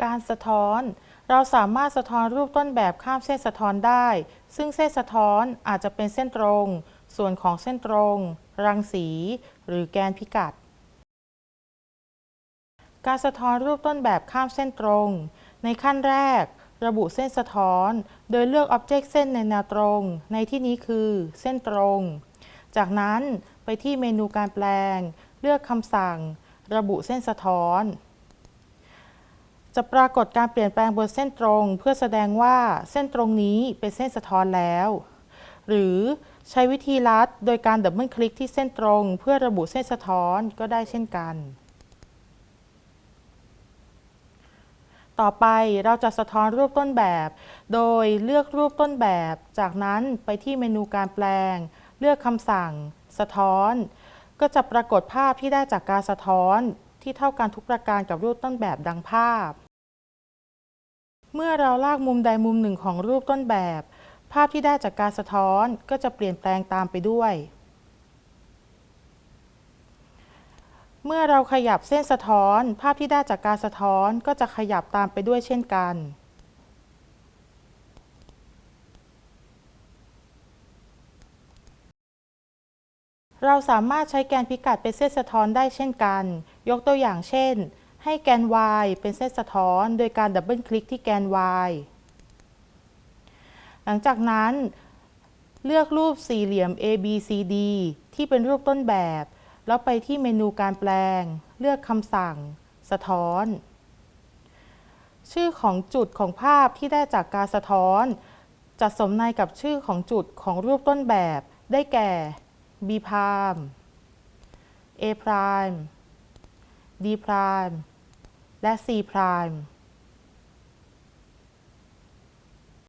การสะท้อน เราสามารถสะท้อนรูปต้นแบบข้ามเส้นสะท้อนได้ ซึ่งเส้นสะท้อนอาจจะเป็นเส้นตรง ส่วนของเส้นตรง รังสี หรือแกนพิกัด การสะท้อนรูปต้นแบบข้ามเส้นตรง ในขั้นแรก ระบุเส้นสะท้อน โดยเลือกอ็อบเจกต์เส้นในแนวตรง ในที่นี้คือเส้นตรง จากนั้นไปที่เมนูการแปลง เลือกคำสั่ง ระบุเส้นสะท้อน จะปรากฏการเปลี่ยนแปลงบนเส้นตรง เพื่อแสดงว่าเส้นตรงนี้เป็นเส้นสะท้อนแล้ว หรือใช้วิธีลัดโดยการดับเบิลคลิกที่เส้นตรง เพื่อระบุเส้นสะท้อนก็ได้เช่นกัน ต่อไปเราจะสะท้อนรูปต้นแบบ โดยเลือกรูปต้นแบบ จากนั้นไปที่เมนูการแปลง เลือกคำสั่ง สะท้อน ก็จะปรากฏภาพที่ได้จากการสะท้อนที่เท่ากันทุกประการกับรูปต้นแบบดังภาพ เมื่อเราลากมุมใดมุมหนึ่งของรูปต้นแบบ ภาพที่ได้จากการสะท้อนก็จะเปลี่ยนแปลงตามไปด้วย เมื่อเราขยับเส้นสะท้อน ภาพที่ได้จากการสะท้อนก็จะขยับตามไปด้วยเช่นกันเราสามารถใช้แกนพิกัดเป็นเส้นสะท้อนได้เช่นกัน ยกตัวอย่างเช่น ให้แกน y เป็นเส้นสะท้อน โดยการดับเบิลคลิกที่แกน y หลังจากนั้นเลือกรูปสี่เหลี่ยม ABCD ที่เป็นรูปต้นแบบ แล้วไปที่เมนูการแปลง เลือกคำสั่ง สะท้อน ชื่อของจุดของภาพที่ได้จากการสะท้อนจะสมในกับชื่อของจุดของรูปต้นแบบ ได้แก่ B prime A prime D prime และ C prime